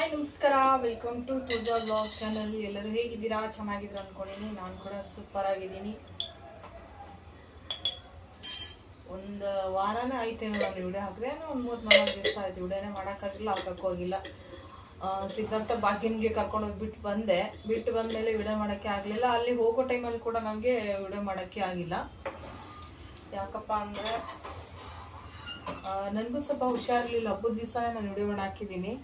Hi, ನಮಸ್ಕಾರ. Welcome to Tuja blog channel ಎಲ್ಲರೂ ಹೇಗಿದ್ದೀರಾ? ಚೆನ್ನಾಗಿದ್ರು ಅನ್ಕೊಂಡಿನಿ. ನಾನು ಕೂಡ ಸೂಪರ್ ಆಗಿದ್ದೀನಿ. ಒಂದು ವಾರನೇ ಆಯ್ತು ನಾನು ವಿಡಿಯೋ ಹಾಕಿದೆ. ಒಂದು ಮೂರು ನಾಲ್ಕು ದಿವಸ ಆಯ್ತು. ವಿಡಿಯೋನೇ ಮಾಡೋಕ್ಕಾಗಿಲ್ಲ ಹಾಕೋಕ್ಕೋಗಿಲ್ಲ ಸಿದ್ಧಾರ್ಥ ಬಾಗಿನ್ಗೆ ಕರ್ಕೊಂಡು ಹೋಗ್ಬಿಟ್ಟು ಬಂದೆ. ಬಿಟ್ಟು ಬಂದಮೇಲೆ ವಿಡಿಯೋ ಮಾಡೋಕ್ಕೆ ಆಗಲಿಲ್ಲ. ಅಲ್ಲಿ ಹೋಗೋ ಟೈಮಲ್ಲಿ ಕೂಡ ನನಗೆ ವಿಡಿಯೋ ಮಾಡೋಕ್ಕೆ ಆಗಿಲ್ಲ. ಯಾಕಪ್ಪ ಅಂದರೆ ನನಗೂ ಸ್ವಲ್ಪ ಹುಷಾರಿರಲಿಲ್ಲ ಹಬ್ಬದ ದಿವಸನೇ ನಾನು ವಿಡಿಯೋ ಮಾಡಿ ಹಾಕಿದ್ದೀನಿ.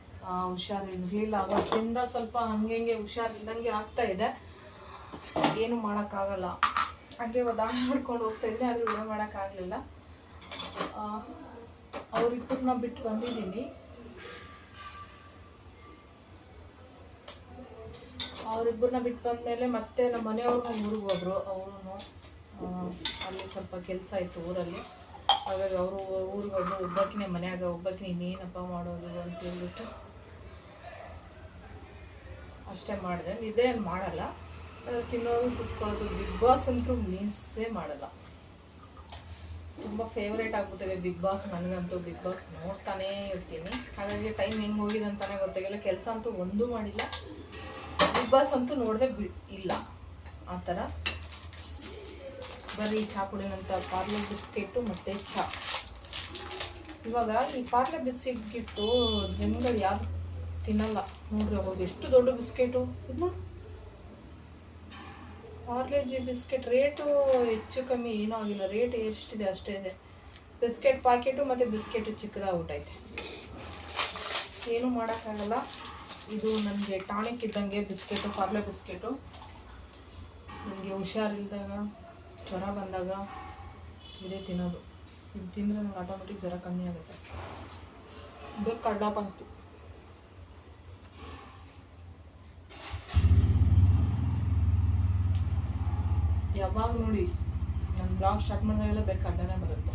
ಹುಷಾರಿರ್ಲಿಲ್ಲ ಅವತ್ತಿಂದ ಸ್ವಲ್ಪ ಹಂಗೆ ಹಂಗೆ ಹುಷಾರಿಲ್ದಂಗೆ ಆಗ್ತಾ ಇದೆ. ಏನು ಮಾಡೋಕ್ಕಾಗಲ್ಲ. ಹಾಗೆ ಮಾಡ್ಕೊಂಡು ಹೋಗ್ತಾ ಇದ್ದೆ, ಆದರೆ ವಿಡಿಯೋ ಮಾಡೋಕ್ಕಾಗಲಿಲ್ಲ. ಅವರಿಬ್ಬರನ್ನ ಬಿಟ್ಟು ಬಂದಿದ್ದೀನಿ. ಅವರಿಬ್ಬರನ್ನ ಬಿಟ್ಟು ಬಂದಮೇಲೆ ಮತ್ತೆ ನಮ್ಮ ಮನೆಯವ್ರನ್ನ ಊರಿಗೆ ಹೋದ್ರು. ಅವರು ಅಲ್ಲಿ ಸ್ವಲ್ಪ ಕೆಲಸ ಇತ್ತು ಊರಲ್ಲಿ. ಹಾಗಾಗಿ ಅವರು ಊರಿಗೆ ಹೋದ್ರು. ಒಬ್ಬಾಕಿನೇ ಮನೆಯಾಗ ಒಬ್ಬಕ್ಕಿನೇ ಇನ್ನೇನಪ್ಪ ಮಾಡೋದು ಅಂತ ಹೇಳ್ಬಿಟ್ಟು. ಅಷ್ಟೇ ಮಾಡಿದೆ. ಏನು ಮಾಡಲ್ಲ. ತಿನ್ನೋದು, ಕುತ್ಕೊಳ್ಳೋದು, ಬಿಗ್ ಬಾಸ್ ಅಂತೂ ಮಿಸ್ಸೇ ಮಾಡಲ್ಲ. ತುಂಬ ಫೇವ್ರೇಟ್ ಆಗ್ಬಿಟ್ಟಿದೆ ಬಿಗ್ ಬಾಸ್ ನನಗಂತೂ. ಬಿಗ್ ಬಾಸ್ ನೋಡ್ತಾನೇ ಇರ್ತೀನಿ. ಹಾಗಾಗಿ ಟೈಮ್ ಹೆಂಗೆ ಹೋಗಿದೆ ಅಂತಾನೆ ಗೊತ್ತಾಗಿಲ್ಲ. ಕೆಲಸ ಅಂತೂ ಒಂದೂ ಮಾಡಿಲ್ಲ. ಬಿಗ್ ಬಾಸ್ ಅಂತೂ ನೋಡದೆ ಬಿ ಇಲ್ಲ. ಆ ಥರ. ಬರೀ ಚಹಾ ಕುಡಿನಂಥ ಪಾರ್ಲೆ ಬಿಸ್ಕೆಟು ಮತ್ತು ಚಹಾ. ಇವಾಗ ಈ ಪಾರ್ಲೆ ಬಿಸ್ಕೆಟ್ಗಿಟ್ಟು ಜನಗಳು ಯಾರು ತಿನ್ನಲ್ಲ. ನೋಡ್ರಿ, ಅವಾಗ ಎಷ್ಟು ದೊಡ್ಡ ಬಿಸ್ಕೆಟು. ಇದು ಜಿ ಬಿಸ್ಕೆಟ್ ರೇಟು ಹೆಚ್ಚು ಕಮ್ಮಿ ಏನೂ ಆಗಿಲ್ಲ. ರೇಟ್ ಎಷ್ಟಿದೆ ಅಷ್ಟೇ ಇದೆ. ಬಿಸ್ಕೆಟ್ ಪ್ಯಾಕೆಟು ಮತ್ತು ಬಿಸ್ಕೆಟು ಚಿಕ್ಕದಾಗ್ಬಿಟ್ಟೈತೆ ಏನೂ ಮಾಡೋಕ್ಕಾಗಲ್ಲ. ಇದು ನನಗೆ ಟಾನಿಕ್ ಇದ್ದಂಗೆ ಬಿಸ್ಕೆಟು ಪಾರ್ಲೆ ಬಿಸ್ಕೆಟು. ನನಗೆ ಹುಷಾರಿಲ್ದಾಗ, ಜ್ವರ ಬಂದಾಗ ಇದೇ ತಿನ್ನೋದು. ಇದು ತಿಂದರೆ ನನಗೆ ಆಟೋಮೆಟಿಕ್ ಜ್ವರ ಕಮ್ಮಿ ಆಗುತ್ತೆ. ಬೇಕು ಕಡ್ಡಾಪಂಕ್ತು ಯಾವಾಗ ನೋಡಿ ನನ್ನ ಬ್ಲಾಗ್ ಸ್ಟಾರ್ಟ್ ಮಾಡಿದಾಗೆಲ್ಲ ಬೇಕು ಅಡ್ಡನೇ ಬರುತ್ತೆ.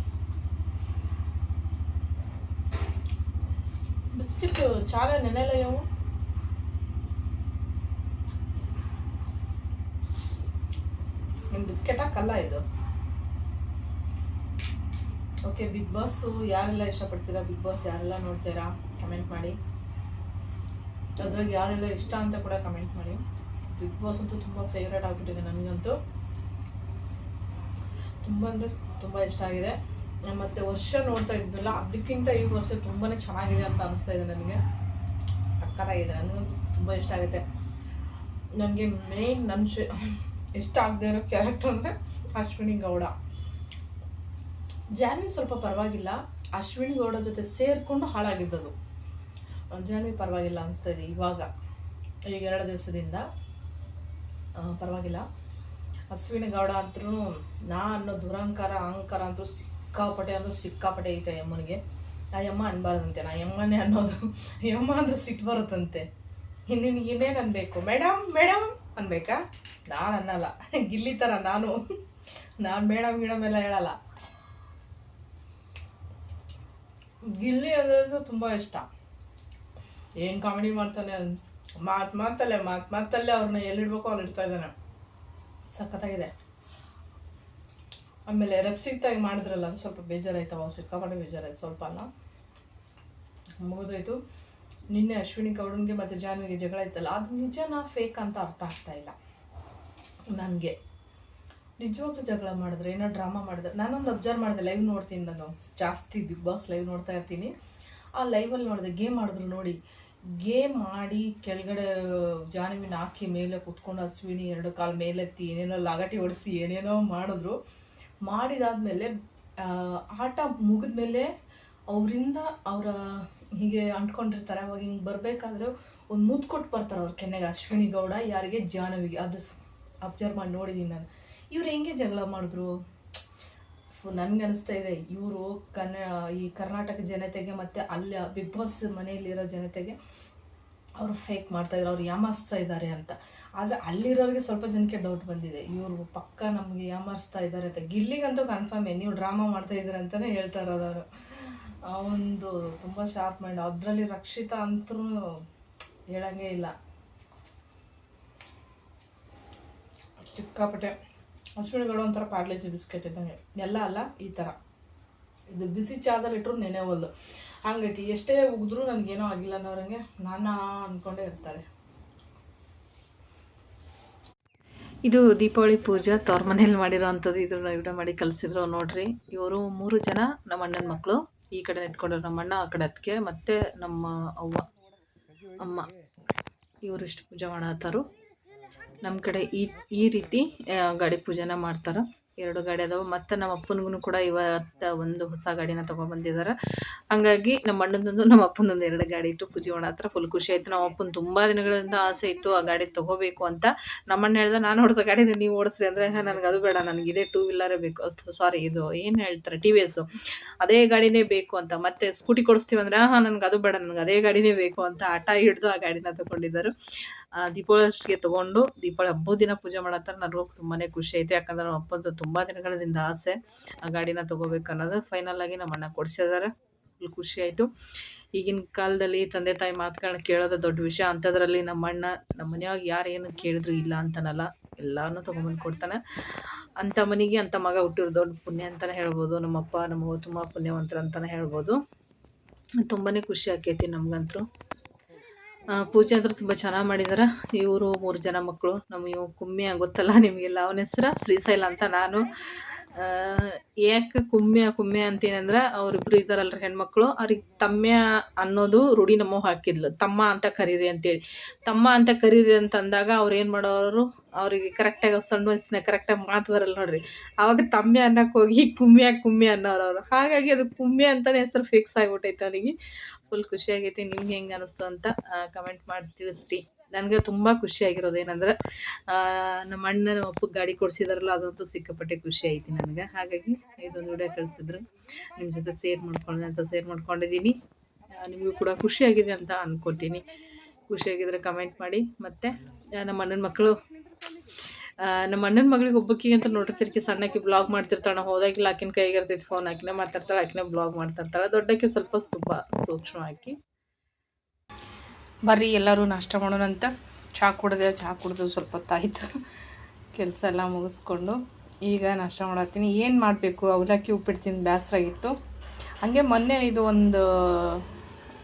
ಬಿಸ್ಕಿಟ್, ಚಾಲೆ ನೆನೆಲ್ಲ ಯಾವ ನಿಮ್ಮ ಬಿಸ್ಕೆಟ್ ಹಾಕಲ್ಲ ಇದು. ಓಕೆ ಬಿಗ್ ಬಾಸ್ ಯಾರೆಲ್ಲ ಇಷ್ಟಪಡ್ತೀರಾ? ಬಿಗ್ ಬಾಸ್ ಯಾರೆಲ್ಲ ನೋಡ್ತೀರಾ? ಕಮೆಂಟ್ ಮಾಡಿ. ಅದ್ರಾಗ ಯಾರೆಲ್ಲ ಇಷ್ಟ ಅಂತ ಕೂಡ ಕಮೆಂಟ್ ಮಾಡಿ. ಬಿಗ್ ಬಾಸ್ ಅಂತೂ ತುಂಬ ಫೇವ್ರೇಟ್ ಆಗಿಬಿಟ್ಟಿದೆ ನನಗಂತೂ. ತುಂಬ ಅಂದರೆ ತುಂಬ ಇಷ್ಟ ಆಗಿದೆ. ಮತ್ತು ವರ್ಷ ನೋಡ್ತಾ ಇದ್ವಲ್ಲ ಅದಕ್ಕಿಂತ ಈ ವರ್ಷ ತುಂಬಾ ಚೆನ್ನಾಗಿದೆ ಅಂತ ಅನಿಸ್ತಾ ಇದೆ ನನಗೆ. ಸಕ್ಕತ್ತಾಗಿದೆ, ನನಗಂತೂ ತುಂಬ ಇಷ್ಟ ಆಗುತ್ತೆ. ನನಗೆ ಮೇನ್ ನನ್ನ ಇಷ್ಟ ಆಗದೆ ಇರೋ ಕ್ಯಾರೆಕ್ಟರ್ ಅಂದರೆ ಅಶ್ವಿನಿ ಗೌಡ. ಜಾನ್ವಿ ಸ್ವಲ್ಪ ಪರವಾಗಿಲ್ಲ, ಅಶ್ವಿನಿ ಗೌಡ ಜೊತೆ ಸೇರಿಕೊಂಡು ಹಾಳಾಗಿದ್ದದು. ಜಾನ್ವಿ ಪರವಾಗಿಲ್ಲ ಅನಿಸ್ತಾ ಇದೆ ಇವಾಗ, ಈಗ ಎರಡು ದಿವಸದಿಂದ. ಪರವಾಗಿಲ್ಲ. ಅಶ್ವಿನಿ ಗೌಡ ಅಂತೂ ನಾ ಅನ್ನೋ ದುರಹಂಕಾರ ಅಹಂಕಾರ ಅಂತೂ ಸಿಕ್ಕಾಪಟ್ಟೆ ಅಂದ್ರೂ ಸಿಕ್ಕಾಪಟ್ಟೆ ಐತೆ ಯಮ್ಮನಿಗೆ ಆ ಯಮ್ಮ ಅನ್ಬಾರ್ದಂತೆ, ನಾ ಯಮ್ಮನೇ ಅನ್ನೋದು. ಯಮ್ಮ ಅಂದ್ರೆ ಸಿಟ್ಟು ಬರುತ್ತಂತೆ. ಇನ್ನೇನು ಇನ್ನೇನು ಅನ್ಬೇಕು? Madam madam ಅನ್ಬೇಕಾ? ನಾನು ಅನ್ನಲ್ಲ. ಗಿಲ್ಲಿ ಥರ ನಾನು. ನಾನು ಮೇಡಮ್ ಮೇಡಮ್ ಎಲ್ಲ ಹೇಳಲ್ಲ. ಗಿಲ್ಲಿ ಅಂದ್ರೆ ತುಂಬ ಇಷ್ಟ. ಏನು ಕಾಮಿಡಿ ಮಾಡ್ತಾನೆ ಮಾತು ಮಾತಲ್ಲೇ ಮಾತು ಮಾತಲ್ಲೇ ಅವ್ರನ್ನ ಎಲ್ಲಿಡ್ಬೇಕು ಅಲ್ಲಿ ಇಡ್ತಾ ಇದ್ದಾನೆ. ಸಖತ್ತಾಗಿದೆ. ಆಮೇಲೆ ರಕ್ಷಿತಾಗಿ ಮಾಡಿದ್ರಲ್ಲ ಸ್ವಲ್ಪ ಬೇಜಾರಾಯ್ತವ ಸಿಕ್ಕಾಪಟ್ಟೆ ಬೇಜಾರಾಯ್ತು ಸ್ವಲ್ಪ ಅಲ್ಲ ಮುಗಿದೋಯ್ತು. ನಿನ್ನೆ ಅಶ್ವಿನಿ ಗೌಡನ್ಗೆ ಮತ್ತು ಜಾನ್ವಿಗೆ ಜಗಳ ಇತ್ತಲ್ಲ, ಅದು ನಿಜನಾ ಫೇಕ್ ಅಂತ ಅರ್ಥ ಆಗ್ತಾ ಇಲ್ಲ. ನನಗೆ. ನಿಜವಾಗ್ಲೂ ಜಗಳ ಮಾಡಿದ್ರೆ, ಏನೋ ಡ್ರಾಮಾ ಮಾಡಿದ್ರೆ, ನಾನೊಂದು ಅಬ್ಸರ್ವ್ ಮಾಡಿದೆ ಲೈವ್ ನೋಡ್ತೀನಿ ನಾನು. ಜಾಸ್ತಿ ಬಿಗ್ ಬಾಸ್ ಲೈವ್ ನೋಡ್ತಾ ಇರ್ತೀನಿ. ಆ ಲೈವಲ್ಲಿ ನೋಡಿದೆ ಗೇಮ್ ಮಾಡಿದ್ರು ನೋಡಿ ಗೇಮ್ ಮಾಡಿ ಕೆಳಗಡೆ, ಜಾನುವಿನ ಹಾಕಿ ಮೇಲೆ ಕುತ್ಕೊಂಡು ಅಶ್ವಿನಿ ಎರಡು ಕಾಲು ಮೇಲೆತ್ತಿ ಏನೇನೋ ಲಗಟಿ ಹೊಡಿಸಿ ಏನೇನೋ ಮಾಡಿದ್ರು. ಮಾಡಿದಾದ್ಮೇಲೆ ಆಟ ಮುಗಿದ್ಮೇಲೆ ಅವರಿಂದ ಅವರ ಹೀಗೆ ಅಂಟ್ಕೊಂಡಿರ್ತಾರೆ. ಅವಾಗ ಹಿಂಗೆ ಬರಬೇಕಾದ್ರೆ ಒಂದು ಮುದ್ದು ಕೊಟ್ಟು ಬರ್ತಾರೆ ಅವ್ರ ಕೆನ್ನೆಗೆ. ಅಶ್ವಿನಿ ಗೌಡ ಯಾರಿಗೆ ಜಾಹ್ನವಿಗೆ ಅದು ಅಬ್ಸರ್ವ್ ಮಾಡಿ ನೋಡಿದ್ದೀನಿ ನಾನು. ಇವ್ರು ಹೆಂಗೆ ಜಗಳ ಮಾಡಿದ್ರು? ನನಗೆ ಅನಿಸ್ತಾ ಇದೆ, ಇವರು ಕನ್ನ, ಈ ಕರ್ನಾಟಕ ಜನತೆಗೆ ಮತ್ತು ಅಲ್ಲಿ ಬಿಗ್ ಬಾಸ್ ಮನೆಯಲ್ಲಿರೋ ಜನತೆಗೆ ಅವರು ಫೇಕ್ ಮಾಡ್ತಾ ಇದ್ದಾರೆ ಅವ್ರು ಯಾಮಾರಿಸ್ತಾ ಇದ್ದಾರೆ ಅಂತ. ಆದರೆ ಅಲ್ಲಿರೋರಿಗೆ ಸ್ವಲ್ಪ ಜನಕ್ಕೆ ಡೌಟ್ ಬಂದಿದೆ. ಇವರು ಪಕ್ಕ ನಮಗೆ ಯಾಮಾರಿಸ್ತಾ ಇದ್ದಾರೆ ಅಂತ. ಗಿಲ್ಲಿಗಂತೂ ಕನ್ಫರ್ಮೇ ನೀವು ಡ್ರಾಮಾ ಮಾಡ್ತಾ ಇದ್ದೀರ ಅಂತಲೇ ಹೇಳ್ತಾ ಇರೋದು ಅವರು. ಒಂದು ತುಂಬ ಶಾರ್ಪ್ ಮೈಂಡ್ ಅದರಲ್ಲಿ ರಕ್ಷಿತಾ ಅಂತೂ ಹೇಳಂಗೇ ಇಲ್ಲ. ಚಿಕ್ಕಾಪಟ್ಟೆ. ಅಶ್ವಿನಿಗಳು ಒಂಥರ ಪಾರ್ಲೇಜಿ ಬಿಸ್ಕೆಟ್ ಇದ್ದಂಗೆ. ಎಲ್ಲ ಅಲ್ಲ, ಈ ಥರ ಇದು ಬಿಸಿ ಚಾದಲ್ಲಿ ಇಟ್ಟರು ನೆನೆವಲ್ದು ಹಂಗಾಗಿ ಎಷ್ಟೇ ಉಗಿದ್ರು ನನಗೇನೋ ಆಗಿಲ್ಲ ಅನ್ನೋರಂಗೆ ನಾನಾ ಅಂದ್ಕೊಂಡೇ ಇರ್ತಾರೆ. ಇದು ದೀಪಾವಳಿ ಪೂಜಾ ತವ್ರ ಮನೇಲಿ ಮಾಡಿರೋ ಅಂಥದ್ದು ಇದು ವಿಡಿಯೋ ಮಾಡಿ ಕಲಿಸಿದ್ರು ನೋಡ್ರಿ. ಇವರು ಮೂರು ಜನ ನಮ್ಮ ಅಣ್ಣನ ಮಕ್ಕಳು ಈ ಕಡೆ ನಿಂತ್ಕೊಂಡ್ರು ನಮ್ಮ ಅಣ್ಣ, ಆ ಕಡೆ ಅದಕ್ಕೆ ಮತ್ತು ನಮ್ಮ ಅವ್ವ, ಅಮ್ಮ. ಇವರು ಇಷ್ಟು ಪೂಜೆ ಮಾಡತ್ತಾರು ನಮ್ಮ ಕಡೆ ಈ ಈ ರೀತಿ ಗಾಡಿ ಪೂಜೆನ ಮಾಡ್ತಾರೆ. ಎರಡು ಗಾಡಿ ಅದಾವೆ. ಮತ್ತು ನಮ್ಮ ಅಪ್ಪನಿಗೂ ಕೂಡ ಇವತ್ತು ಒಂದು ಹೊಸ ಗಾಡಿನ ತೊಗೊಬಂದಿದ್ದಾರೆ ಹಂಗಾಗಿ ನಮ್ಮ ಅಣ್ಣಂದೊಂದು, ನಮ್ಮ ಅಪ್ಪನೊಂದು ಎರಡು ಗಾಡಿ ಇಟ್ಟು ಪೂಜೆ ಮಾಡತ್ರ ಫುಲ್ ಖುಷಿ ಆಯ್ತು. ನಮ್ಮ ಅಪ್ಪನ ತುಂಬ ದಿನಗಳಿಂದ ಆಸೆ ಇತ್ತು, ಆ ಗಾಡಿ ತಗೋಬೇಕು ಅಂತ. ನಮ್ಮಣ್ಣ ಹೇಳ್ದೆ, ನಾನು ಓಡಿಸೋ ಗಾಡಿ ನೀವು ಓಡಿಸ್ರಿ. ಅಂದರೆ ನನಗೆ ಅದು ಬೇಡ, ನನಗೆ ಇದೇ ಟೂ ವೀಲರೇ ಬೇಕು. ಸಾರಿ ಇದು ಏನು ಹೇಳ್ತಾರೆ ಟಿ ವಿ ಎಸ್ ಅದೇ ಗಾಡಿನೇ ಬೇಕು ಅಂತ. ಮತ್ತೆ ಸ್ಕೂಟಿ ಕೊಡಿಸ್ತೀವಿ ಅಂದ್ರೆ, ಹಾಂ, ನನಗೆ ಅದು ಬೇಡ, ನನಗೆ ಅದೇ ಗಾಡಿನೇ ಬೇಕು ಅಂತ ಆಟ ಹಿಡಿದು ಆ ಗಾಡಿನ ತೊಗೊಂಡಿದ್ದರು. ದೀಪಾವಳಿ ಅಷ್ಟಿಗೆ ತಗೊಂಡು ದೀಪಾವಳಿ ಹಬ್ಬದ ದಿನ ಪೂಜೆ ಮಾಡತ್ತಾರೆ ನನಗೂ ತುಂಬಾ ಖುಷಿ ಐತೆ ಯಾಕಂದ್ರೆ ನಮ್ಮ ಅಪ್ಪಂದು ತುಂಬ ದಿನಗಳಿಂದ ಆಸೆ. ಆ ಗಾಡಿನ ತೊಗೋಬೇಕು ಅನ್ನೋದು ಫೈನಲ್ ಆಗಿ ನಮ್ಮ ಅಣ್ಣ ಕೊಡಿಸಿದ್ದಾರೆ ಫುಲ್ ಖುಷಿ ಆಯಿತು. ಈಗಿನ ಕಾಲದಲ್ಲಿ ತಂದೆ ತಾಯಿ ಮಾತುಗಳನ್ನ ಕೇಳೋದು ದೊಡ್ಡ ವಿಷಯ. ಅಂಥದ್ರಲ್ಲಿ ನಮ್ಮ ಅಣ್ಣ ನಮ್ಮ ಮನೆಯಾಗ ಯಾರು ಏನು ಕೇಳಿದ್ರು ಇಲ್ಲ ಅಂತನಲ್ಲ ಎಲ್ಲಾನು ತೊಗೊಂಬಂದು ಕೊಡ್ತಾನೆ. ಅಂಥ ಮನೆಗೆ ಅಂಥ ಮಗ ಹುಟ್ಟಿರೋ ದೊಡ್ಡ ಪುಣ್ಯ ಅಂತಲೇ ಹೇಳ್ಬೋದು. ನಮ್ಮಪ್ಪ, ನಮ್ಮವ್ವ ತುಂಬ ಪುಣ್ಯವಂತರು ಅಂತಲೇ ಹೇಳ್ಬೋದು. ತುಂಬಾ ಖುಷಿ ಆಕೈತಿ ನಮಗಂತೂ. ಪೂಜೆ ಅಂದ್ರೆ ತುಂಬ ಚೆನ್ನಾಗಿ ಮಾಡಿದಾರೆ. ಇವರು ಮೂರು ಜನ ಮಕ್ಕಳು ನಮ್ಮ ಇವು ಕುಮ್ಮಿ ಗೊತ್ತಲ್ಲ ನಿಮಗೆಲ್ಲ. ಅವನ ಹೆಸ್ರು ಶ್ರೀಶೈಲ ಅಂತ ನಾನು. ಯಾಕೆ ಕುಮ್ಮೆ ಕುಮ್ಮೆ ಅಂತೇನಂದ್ರೆ ಅವರಿಬ್ರು ಇದ್ದಾರಲ್ರಿ ಹೆಣ್ಮಕ್ಳು. ಅವ್ರಿಗೆ ತಮ್ಮೆ ಅನ್ನೋದು ರೂಢಿ ನಮ್ಮ ಹಾಕಿದ್ಲು. ತಮ್ಮ ಅಂತ ಕರೀರಿ ಅಂತೇಳಿ. ತಮ್ಮ ಅಂತ ಕರೀರಿ ಅಂತ ಅಂದಾಗ ಅವ್ರು ಏನು ಮಾಡೋರು? ಅವರಿಗೆ ಕರೆಕ್ಟಾಗಿ ಸಣ್ಣ ವಯಸ್ಸಿನ ಕರೆಕ್ಟಾಗಿ ಮಾತು ಬರಲ್ಲ ನೋಡ್ರಿ. ಅವಾಗ ತಮ್ಮೆ ಅನ್ನಕ್ಕೆ ಹೋಗಿ ಕುಮ್ಮೆ ಕುಮ್ಮೆ ಅನ್ನೋರು ಅವರು. ಹಾಗಾಗಿ ಅದು ಕುಮ್ಯ ಅಂತಲೇ ಹೆಸರು ಫಿಕ್ಸ್ ಆಗಿಬಿಟ್ಟೈತೆ ಅವನಿಗೆ ಫುಲ್ ಖುಷಿಯಾಗೈತಿ ನಿಮ್ಗೆ ಹೆಂಗೆ ಅನಿಸ್ತು ಅಂತ ಕಮೆಂಟ್ ಮಾಡಿ ತಿಳಿಸ್ರಿ. ನನಗೆ ತುಂಬ ಖುಷಿಯಾಗಿರೋದು ಏನಂದ್ರೆ ನಮ್ಮ ಅಣ್ಣ ನಮ್ಮ ಅಪ್ಪಗೆ ಗಾಡಿ ಕೊಡಿಸಿದಾರಲ್ಲ, ಅದಂತೂ ಸಿಕ್ಕಾಪಟ್ಟೆ ಖುಷಿ ಐತಿ ನನಗೆ. ಹಾಗಾಗಿ ಇದೊಂದು ವಿಡಿಯೋ ಕಳಿಸಿದ್ರು. ನಿಮ್ಮ ಜೊತೆ ಸೇರ್ ಮಾಡ್ಕೊಳ್ಳಿ ಅಂತ ಸೇರ್ ಮಾಡ್ಕೊಂಡಿದ್ದೀನಿ ನಿಮಗೂ ಕೂಡ ಖುಷಿಯಾಗಿದೆ ಅಂತ ಅಂದ್ಕೋತೀನಿ ಖುಷಿಯಾಗಿದ್ರೆ ಕಮೆಂಟ್ ಮಾಡಿ. ಮತ್ತು ನಮ್ಮ ಅಣ್ಣನ ಮಕ್ಕಳು ನಮ್ಮ ಅಣ್ಣನ ಮಗಳಿಗೆ ಒಬ್ಬಕ್ಕಿಗೆ ಅಂತ ನೋಡಿರ್ತಿರ್ಕಿ ಸಣ್ಣಕ್ಕೆ ಬ್ಲಾಗ್ ಮಾಡ್ತಿರ್ತಾಳೆ. ಹೋದಾಗಿಲ್ಲ ಆಕಿನ ಕೈಗೆ ಇರ್ತೈತಿ ಫೋನ್ ಆಕಿನೇ ಮಾತಾಡ್ತಾಳೆ, ಆಕಿನೇ ಬ್ಲಾಗ್ ಮಾಡ್ತಿರ್ತಾಳೆ. ದೊಡ್ಡಕ್ಕೆ ಸ್ವಲ್ಪ ತುಂಬ ಸೂಕ್ಷ್ಮ ಹಾಕಿ ಬರ್ರಿ, ಎಲ್ಲರೂ ನಾಷ್ಟ ಮಾಡೋಣ ಅಂತ. ಚಹಾ ಕುಡ್ದೆ ಚಹಾ ಕುಡ್ದು ಸ್ವಲ್ಪ ಹೊತ್ತಾಯಿತು ಕೆಲಸ ಎಲ್ಲ ಮುಗಿಸ್ಕೊಂಡು ಈಗ ನಾಷ್ಟ ಮಾಡತ್ತೀನಿ. ಏನು ಮಾಡಬೇಕು? ಅವಲಕ್ಕಿ ಉಪ್ಪಿಟ್ಟು ತಿಂದು ಬೇಸರ ಆಗಿತ್ತು. ಹಾಗೆ ಮೊನ್ನೆ ಇದು ಒಂದು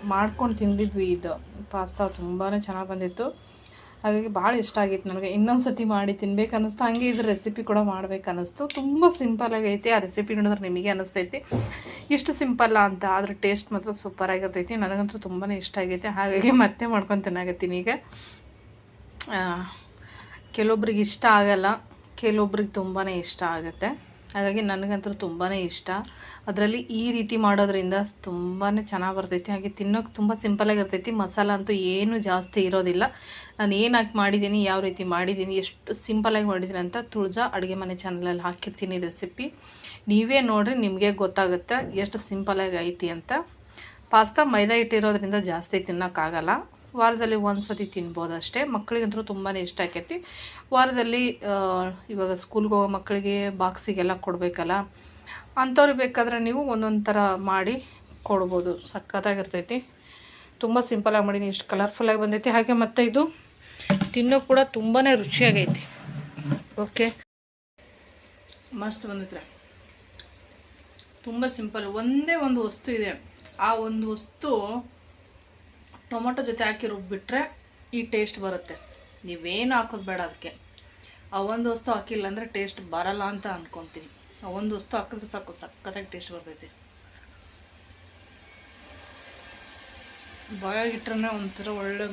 ಮಾಡ್ಕೊಂಡು ತಿಂದಿದ್ವಿ ಇದು. ಪಾಸ್ತಾ ತುಂಬಾ ಚೆನ್ನಾಗಿ ಬಂದಿತ್ತು. ಹಾಗಾಗಿ ಭಾಳ ಇಷ್ಟ ಆಗಿತ್ತು ನನಗೆ. ಇನ್ನೊಂದು ಸತಿ ಮಾಡಿ ತಿನ್ಬೇಕು ಅನ್ನಿಸ್ತು ಹಾಗೆ ಇದ್ರ ರೆಸಿಪಿ ಕೂಡ ಮಾಡ್ಬೇಕು ಅನ್ನಿಸ್ತು ತುಂಬ ಸಿಂಪಲ್ ಆಗೈತಿ ಆ ರೆಸಿಪಿ ನೋಡಿದ್ರೆ ನಿಮಗೆ ಅನಿಸ್ತೈತಿ. ಇಷ್ಟು ಸಿಂಪಲ್ಲ ಅಂತ ಅದ್ರ ಟೇಸ್ಟ್ ಮಾತ್ರ ಸೂಪರ್ ಆಗಿರ್ತೈತಿ. ನನಗಂತೂ ತುಂಬಾ ಇಷ್ಟ ಆಗೈತೆ. ಹಾಗಾಗಿ ಮತ್ತೆ ಮಾಡ್ಕೊಂಡು ತಿನ್ನಾಗತ್ತೀನಿ ಈಗ. ಕೆಲವೊಬ್ರಿಗೆ ಇಷ್ಟ ಆಗಲ್ಲ. ಕೆಲವೊಬ್ರಿಗೆ ತುಂಬಾ ಇಷ್ಟ ಆಗುತ್ತೆ. ಹಾಗಾಗಿ ನನಗಂತೂ ತುಂಬಾ ಇಷ್ಟ. ಅದರಲ್ಲಿ ಈ ರೀತಿ ಮಾಡೋದ್ರಿಂದ ತುಂಬಾ ಚೆನ್ನಾಗಿ ಬರ್ತೈತಿ. ಹಾಗೆ ತಿನ್ನೋಕೆ ತುಂಬ ಸಿಂಪಲಾಗಿರ್ತೈತಿ ಮಸಾಲ ಅಂತೂ ಏನು ಜಾಸ್ತಿ ಇರೋದಿಲ್ಲ. ನಾನು ಏನು ಹಾಕಿ ಮಾಡಿದ್ದೀನಿ ಯಾವ ರೀತಿ ಮಾಡಿದ್ದೀನಿ ಎಷ್ಟು ಸಿಂಪಲಾಗಿ ಮಾಡಿದ್ದೀನಿ ಅಂತ ತುಳ್ಜಾ ಅಡುಗೆ ಮನೆ ಚಾನಲಲ್ಲಿ ಹಾಕಿರ್ತೀನಿ ರೆಸಿಪಿ. ನೀವೇ ನೋಡಿರಿ, ನಿಮಗೆ ಗೊತ್ತಾಗುತ್ತೆ ಎಷ್ಟು ಸಿಂಪಲಾಗಿ ಐತಿ ಅಂತ. ಪಾಸ್ತಾ ಮೈದಾ ಹಿಟ್ಟಿರೋದ್ರಿಂದ ಜಾಸ್ತಿ ತಿನ್ನೋಕ್ಕಾಗಲ್ಲ. ವಾರದಲ್ಲಿ ಒಂದು ಸತಿ ತಿನ್ಬೋದು ಅಷ್ಟೇ ಮಕ್ಕಳಿಗಂತೂ ತುಂಬಾ ಇಷ್ಟ ಆಕೈತಿ. ವಾರದಲ್ಲಿ ಇವಾಗ ಸ್ಕೂಲ್ಗೆ ಹೋಗೋ ಮಕ್ಕಳಿಗೆ ಬಾಕ್ಸಿಗೆಲ್ಲ ಕೊಡಬೇಕಲ್ಲ. ಅಂಥವ್ರು ಬೇಕಾದ್ರೆ ನೀವು ಒಂದೊಂದು ಥರ ಮಾಡಿ ಕೊಡ್ಬೋದು. ಸಖತ್ತಾಗಿರ್ತೈತಿ. ತುಂಬ ಸಿಂಪಲಾಗಿ ಮಾಡೀನಿ. ಇಷ್ಟು ಕಲರ್ಫುಲ್ಲಾಗಿ ಬಂದೈತಿ. ಹಾಗೆ ಮತ್ತು ಇದು ತಿನ್ನೋ ಕೂಡ ತುಂಬಾ ರುಚಿಯಾಗೈತಿ. ಓಕೆ? ಮಸ್ತ್ ಬಂದೈತ್ರೆ. ತುಂಬ ಸಿಂಪಲ್ ಒಂದೇ ಒಂದು ವಸ್ತು ಇದೆ. ಆ ಒಂದು ವಸ್ತು ಟೊಮೊಟೊ ಜೊತೆ ಹಾಕಿ ರುಬ್ಬಿಟ್ರೆ ಈ ಟೇಸ್ಟ್ ಬರುತ್ತೆ. ನೀವೇನು ಹಾಕೋದು ಬೇಡ ಅದಕ್ಕೆ. ಆ ಒಂದು ವಸ್ತು ಹಾಕಿಲ್ಲ ಅಂದರೆ ಟೇಸ್ಟ್ ಬರಲ್ಲ ಅಂತ ಅಂದ್ಕೊತೀನಿ ಆ ಒಂದು ವಸ್ತು ಹಾಕಿದ್ರೆ ಸಾಕು, ಸಖತ್ತಾಗಿ ಟೇಸ್ಟ್ ಬರ್ತೈತಿ. ಬಾಯಾಗಿಟ್ರೆ ಒಂಥರ ಒಳ್ಳೆ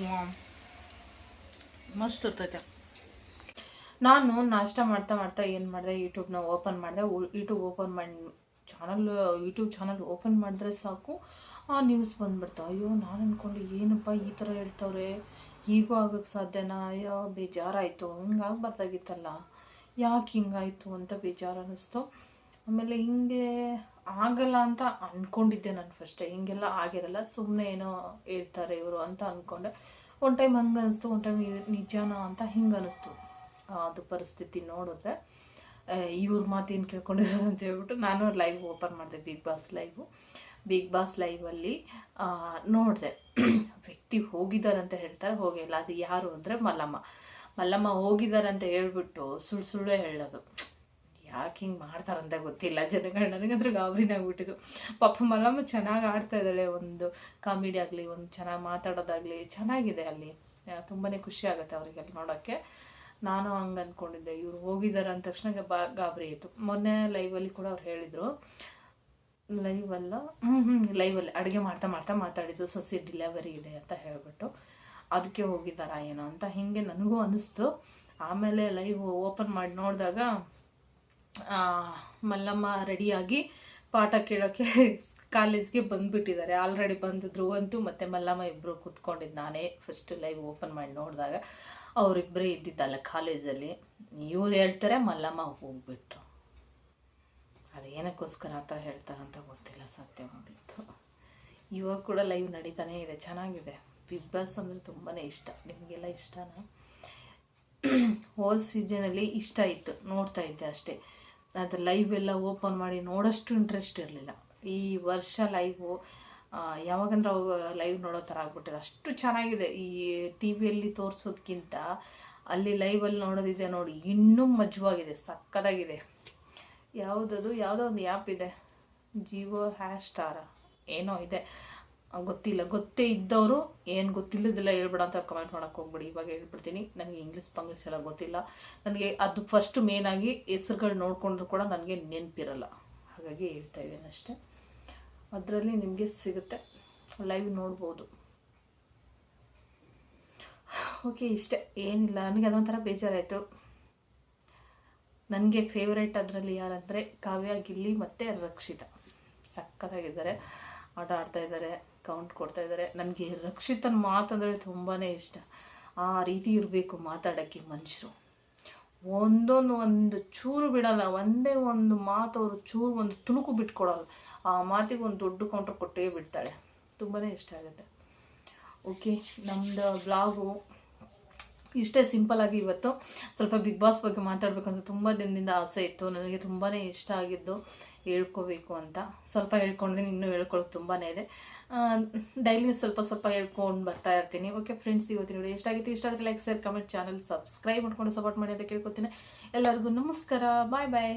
ಮಸ್ತ್ ಇರ್ತೈತೆ. ನಾನು ನಾಷ್ಟ ಮಾಡ್ತಾ ಮಾಡ್ತಾ ಏನು ಮಾಡಿದೆ, ಯೂಟ್ಯೂಬ್ನ ಓಪನ್ ಮಾಡಿದೆ. ಯೂಟ್ಯೂಬ್ ಓಪನ್ ಮಾಡಿ ಚಾನಲ್, ಯೂಟ್ಯೂಬ್ ಚಾನಲ್ ಓಪನ್ ಮಾಡಿದ್ರೆ ಸಾಕು. ಆ ನ್ಯೂಸ್ ಬಂದ್ಬಿಡ್ತು. ಅಯ್ಯೋ, ನಾನು ಅಂದ್ಕೊಂಡು ಏನಪ್ಪ ಈ ಥರ ಹೇಳ್ತವ್ರೆ? ಹೀಗೂ ಆಗೋಕ್ಕೆ ಸಾಧ್ಯನಾ? ಅಯ್ಯೋ, ಬೇಜಾರಾಯಿತು. ಹಿಂಗಾಗ್ಬಾರ್ದಾಗಿತ್ತಲ್ಲ ಯಾಕೆ ಹಿಂಗಾಯಿತು ಅಂತ ಬೇಜಾರು ಅನ್ನಿಸ್ತು ಆಮೇಲೆ ಹಿಂಗೆ ಆಗಲ್ಲ ಅಂತ ಅಂದ್ಕೊಂಡಿದ್ದೆ ನಾನು ಫಸ್ಟೇ ಹಿಂಗೆಲ್ಲ ಆಗಿರಲ್ಲ ಸುಮ್ಮನೆ ಏನೋ ಹೇಳ್ತಾರೆ ಇವರು ಅಂತ ಅಂದ್ಕೊಂಡೆ ಒನ್ ಟೈಮ್ ಹಂಗೆ ಅನಿಸ್ತು ಒನ್ ಟೈಮ್ ನಿಜಾನ ಅಂತ ಹಿಂಗೆ ಅನ್ನಿಸ್ತು ಅದು ಪರಿಸ್ಥಿತಿ ನೋಡಿದ್ರೆ. ಇವ್ರ ಮಾತೇನು ಕೇಳ್ಕೊಂಡಿರೋದು ಅಂತ ಹೇಳ್ಬಿಟ್ಟು ನಾನು ಲೈವ್ ಓಪನ್ ಮಾಡಿದೆ Bigg Boss live Bigg Boss ಲೈವಲ್ಲಿ ನೋಡಿದೆ. ವ್ಯಕ್ತಿ ಹೋಗಿದ್ದಾರಂತ ಅಂತ ಹೇಳ್ತಾರೆ ಹೋಗಿಲ್ಲ ಅದು ಯಾರು ಅಂದರೆ ಮಲ್ಲಮ್ಮ. ಮಲ್ಲಮ್ಮ ಹೋಗಿದ್ದಾರಂತ ಹೇಳ್ಬಿಟ್ಟು ಸುಳ್ಳು ಸುಳ್ಳೇ ಹೇಳೋದು. ಯಾಕೆ ಹಿಂಗೆ ಮಾಡ್ತಾರಂತ ಗೊತ್ತಿಲ್ಲ. ಜನಗಳು ನನಗಂದ್ರೆ ಗಾಬರಿನಾಗ್ಬಿಟ್ಟಿದ್ದು ಪಾಪ ಮಲ್ಲಮ್ಮ ಚೆನ್ನಾಗಿ ಆಡ್ತಾ ಇದ್ದಾಳೆ. ಒಂದು ಕಾಮಿಡಿ ಆಗಲಿ, ಒಂದು ಚೆನ್ನಾಗಿ ಮಾತಾಡೋದಾಗಲಿ, ಚೆನ್ನಾಗಿದೆ ಅಲ್ಲಿ. ತುಂಬಾ ಖುಷಿ ಆಗುತ್ತೆ ಅವರಿಗೆಲ್ಲ ನೋಡೋಕ್ಕೆ. ನಾನು ಹಂಗೆ ಅಂದ್ಕೊಂಡಿದ್ದೆ ಇವ್ರು ಹೋಗಿದ್ದಾರೆ ಅಂದ ತಕ್ಷಣ ಬಾ ಗಾಬರಿ ಆಯಿತು. ಮೊನ್ನೆ ಲೈವಲ್ಲಿ ಕೂಡ ಅವ್ರು ಹೇಳಿದರು. ಲೈವಲ್ಲ ಹ್ಞೂ ಹ್ಞೂ ಲೈವಲ್ಲಿ ಅಡುಗೆ ಮಾಡ್ತಾ ಮಾಡ್ತಾ ಮಾತಾಡಿದ್ದು ಸಸಿ ಡಿಲೆವರಿ ಇದೆ ಅಂತ ಹೇಳಿಬಿಟ್ಟು. ಅದಕ್ಕೆ ಹೋಗಿದ್ದಾರ ಏನೋ ಅಂತ ಹೀಗೆ ನನಗೂ ಅನ್ನಿಸ್ತು ಆಮೇಲೆ ಲೈವ್ ಓಪನ್ ಮಾಡಿ ನೋಡಿದಾಗ ಮಲ್ಲಮ್ಮ ರೆಡಿಯಾಗಿ ಪಾಠ ಕೇಳೋಕ್ಕೆ ಕಾಲೇಜ್ಗೆ ಬಂದುಬಿಟ್ಟಿದ್ದಾರೆ. ಆಲ್ರೆಡಿ ಬಂದಿದ್ರು ಅಂತೂ ಮತ್ತು ಮಲ್ಲಮ್ಮ ಇಬ್ಬರು ಕೂತ್ಕೊಂಡಿದ್ದು ನಾನೇ ಫಸ್ಟ್ ಲೈವ್ ಓಪನ್ ಮಾಡಿ ನೋಡಿದಾಗ. ಅವರಿಬ್ಬರೇ ಇದ್ದಿದ್ದಲ್ಲ ಕಾಲೇಜಲ್ಲಿ. ಇವ್ರು ಹೇಳ್ತಾರೆ, ಮಲ್ಲಮ್ಮ ಹೋಗ್ಬಿಟ್ರು. ಅದೇನಕ್ಕೋಸ್ಕರ ಆ ಥರ ಹೇಳ್ತಾರಂತ ಗೊತ್ತಿಲ್ಲ ಸತ್ಯವಾಗ್ಲಿತ್ತು ಇವಾಗ ಕೂಡ ಲೈವ್ ನಡೀತಾನೇ ಇದೆ, ಚೆನ್ನಾಗಿದೆ. ಬಿಗ್ ಬಾಸ್ ಅಂದರೆ ತುಂಬಾ ಇಷ್ಟ. ನಿಮಗೆಲ್ಲ ಇಷ್ಟನಾ? ಹೋದ ಸೀಸನಲ್ಲಿ ಇಷ್ಟ ಇತ್ತು, ನೋಡ್ತಾ ಇದ್ದೆ ಅಷ್ಟೇ. ಅದು ಲೈವ್ ಎಲ್ಲ ಓಪನ್ ಮಾಡಿ ನೋಡೋಷ್ಟು ಇಂಟ್ರೆಸ್ಟ್ ಇರಲಿಲ್ಲ. ಈ ವರ್ಷ ಲೈವು ಯಾವಾಗಂದ್ರೆ ಅವಾಗ ಲೈವ್ ನೋಡೋ ಥರ ಆಗ್ಬಿಟ್ಟಿದೆ. ಅಷ್ಟು ಚೆನ್ನಾಗಿದೆ. ಈ ಟಿ ವಿಯಲ್ಲಿ ತೋರಿಸೋದ್ಕಿಂತ ಅಲ್ಲಿ ಲೈವಲ್ಲಿ ನೋಡೋದಿದೆ ನೋಡಿ, ಇನ್ನೂ ಮಜವಾಗಿದೆ ಸಕ್ಕತ್ತಾಗಿದೆ ಯಾವುದದು, ಯಾವುದೋ ಒಂದು ಆ್ಯಪ್ ಇದೆ. ಜಿಯೋ ಹ್ಯಾಶ್ ಸ್ಟಾರ ಏನೋ ಇದೆ. ಗೊತ್ತಿಲ್ಲ. ಗೊತ್ತೇ ಇದ್ದವರು ಏನು ಗೊತ್ತಿಲ್ಲದಿಲ್ಲ ಹೇಳ್ಬೇಡ ಅಂತ ಕಮೆಂಟ್ ಮಾಡೋಕ್ಕೆ ಹೋಗ್ಬಿಡಿ. ಇವಾಗ ಹೇಳ್ಬಿಡ್ತೀನಿ. ನನಗೆ ಇಂಗ್ಲೀಷ್ ಪಂಗ್ಲೀಷ್ ಎಲ್ಲ ಗೊತ್ತಿಲ್ಲ. ನನಗೆ ಅದು ಫಸ್ಟ್ ಮೇನಾಗಿ ಹೆಸ್ರುಗಳು ನೋಡಿಕೊಂಡ್ರು ಕೂಡ ನನಗೆ ನೆನಪಿರಲ್ಲ. ಹಾಗಾಗಿ ಹೇಳ್ತಾ ಇದ್ದೀನಿ ಅಷ್ಟೇ. ಅದರಲ್ಲಿ ನಿಮಗೆ ಸಿಗುತ್ತೆ. ಲೈವ್ ನೋಡ್ಬೋದು. ಓಕೆ ಇಷ್ಟೇ. ಏನಿಲ್ಲ. ನನಗೆ ಅದೊಂಥರ ಬೇಜಾರಾಯಿತು. ನನಗೆ ಫೇವ್ರೇಟ್ ಅದರಲ್ಲಿ ಯಾರಂದರೆ ಕಾವ್ಯ, ಗಿಲ್ಲಿ ಮತ್ತು ರಕ್ಷಿತ. ಸಕ್ಕತ್ತಾಗಿದ್ದಾರೆ ಆಟ ಆಡ್ತಾ ಇದ್ದಾರೆ. ಕೌಂಟ್ ಕೊಡ್ತಾ ಇದ್ದಾರೆ. ನನಗೆ ರಕ್ಷಿತನ ಮಾತಂದರೆ ತುಂಬಾ ಇಷ್ಟ. ಆ ರೀತಿ ಇರಬೇಕು ಮಾತಾಡೋಕ್ಕೆ ಮನುಷ್ಯರು. ಒಂದೊಂದು ಒಂದು ಚೂರು ಬಿಡಲ್ಲ. ಒಂದೇ ಒಂದು ಮಾತು ಅವರು ಚೂರು ಒಂದು ತುಣುಕು ಬಿಟ್ಕೊಡಲ್ಲ. ಆ ಮಾತಿಗೆ ಒಂದು ದೊಡ್ಡ ಕೌಂಟರ್ ಕೊಟ್ಟೇ ಬಿಡ್ತಾಳೆ. ತುಂಬಾ ಇಷ್ಟ ಆಗುತ್ತೆ. ಓಕೆ ನಮ್ಮದು ಬ್ಲಾಗು ಇಷ್ಟೇ ಸಿಂಪಲ್ಲಾಗಿ ಇವತ್ತು. ಸ್ವಲ್ಪ ಬಿಗ್ ಬಾಸ್ ಬಗ್ಗೆ ಮಾತಾಡಬೇಕು ಅಂತ ತುಂಬ ದಿನದಿಂದ ಆಸೆ ಇತ್ತು. ನನಗೆ ತುಂಬಾ ಇಷ್ಟ ಆಗಿದ್ದು ಹೇಳ್ಕೋಬೇಕು ಅಂತ. ಸ್ವಲ್ಪ ಹೇಳ್ಕೊಂಡಿದ್ದೀನಿ, ಇನ್ನೂ ಹೇಳ್ಕೊಳ್ಳೋಕೆ ತುಂಬಾ ಇದೆ. ಡೈಲಿ ಸ್ವಲ್ಪ ಸ್ವಲ್ಪ ಹೇಳ್ಕೊಂಡು ಬರ್ತಾ ಇರ್ತೀನಿ. ಓಕೆ ಫ್ರೆಂಡ್ಸ್ ಇವತ್ತಿನ ನೋಡಿ ಎಷ್ಟಾಗಿತ್ತು ಇಷ್ಟ ಆದರೆ like share comment channel subscribe ಮಾಡ್ಕೊಂಡು ಸಪೋರ್ಟ್ ಮಾಡಿ ಅಂತ ಕೇಳ್ಕೊತೀನಿ ಎಲ್ಲರಿಗೂ ನಮಸ್ಕಾರ. ಬಾಯ್ ಬಾಯ್